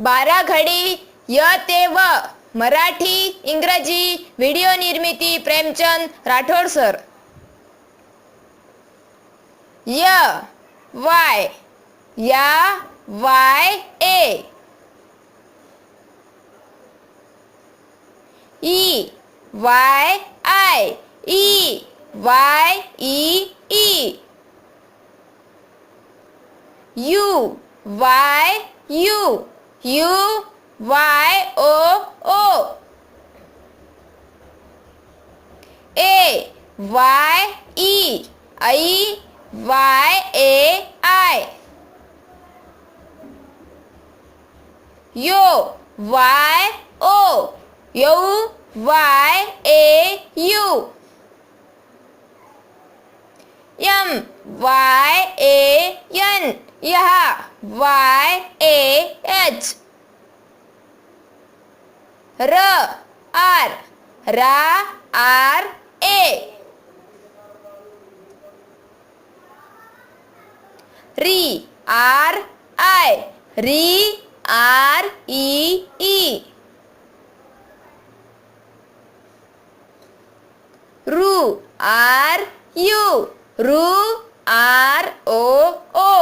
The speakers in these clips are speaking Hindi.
बारा घडी य ते व मराठी, इंग्रजी, व्हिडिओ निर्मिती, प्रेमचंद राठोड सर. य, वाय, या, Y, A. E, Y, I, E, Y, E E. You, Y, U. U Y O O. A Y E I Y A I. Yo Y O. Yo Y A U. यम वाई ए एन यह वाय ए एच। र, आर, रा, आर, ए। री, आर, आय। री, आर, ई ई। रू, आर, यू। रू आर ओ ओ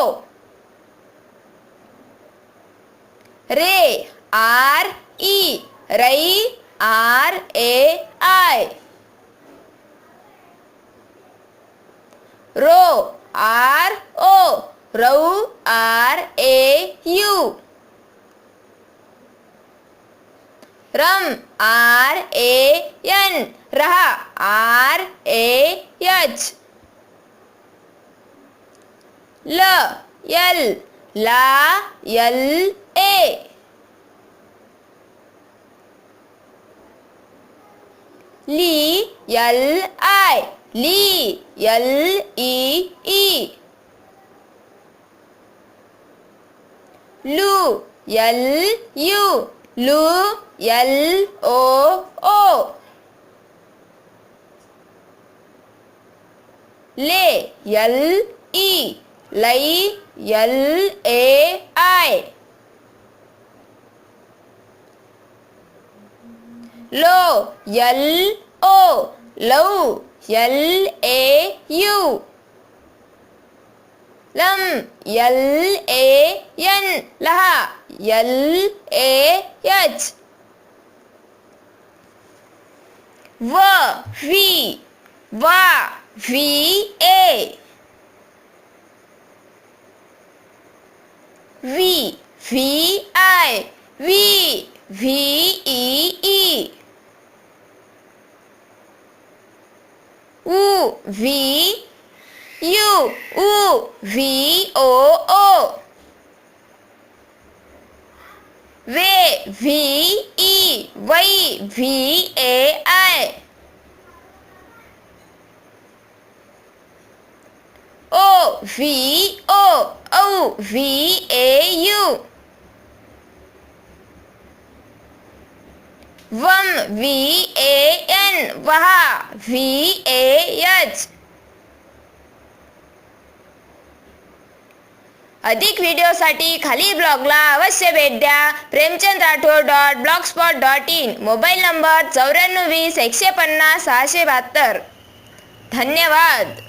रे आर ई रई आर ए आय रो आर ओ रऊ आर ए यू रम आर ए एन रहा आर ए एच ல எல் லா எல் ஏ. லி எல் ஐ. லி எல் இ இ. லு எல் யு. லு L O O. Leh L E. lấy yel e ai lô yel o. Lâu yel e u. Lâm yel e yen laha yel e yat vơ vi va vi e. V V I V V E E. U V U U V O O. V V E Y V A I. V O औ व्ही ए यू वम व्ही ए एन वहा व्ही ए एच अधिक व्हिडिओसाठी खाली ब्लॉगला अवश्य भेट द्या. Premchand Rathod dot blogspot dot in. Mobile number चौऱ्याण्णव वीस एकशे पन्नास सहाशे बहात्तर. धन्यवाद.